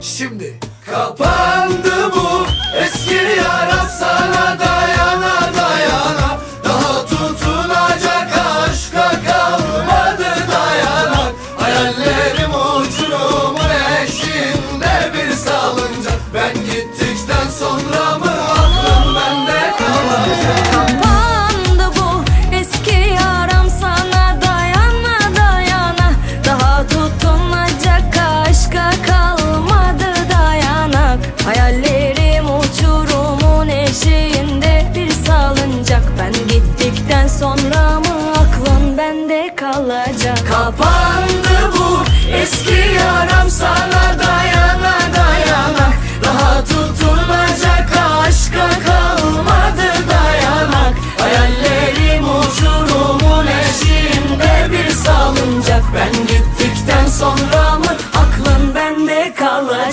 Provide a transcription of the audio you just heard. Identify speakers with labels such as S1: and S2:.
S1: Şimdi kapandı sonra mı aklın bende kalacak?
S2: Kapandı bu eski yaram sana dayana dayana. Daha tutunacak aşka kalmadı dayanak. Hayallerim huzurumun eşiğinde bir salıncak. Ben gittikten sonra mı aklın bende kalacak?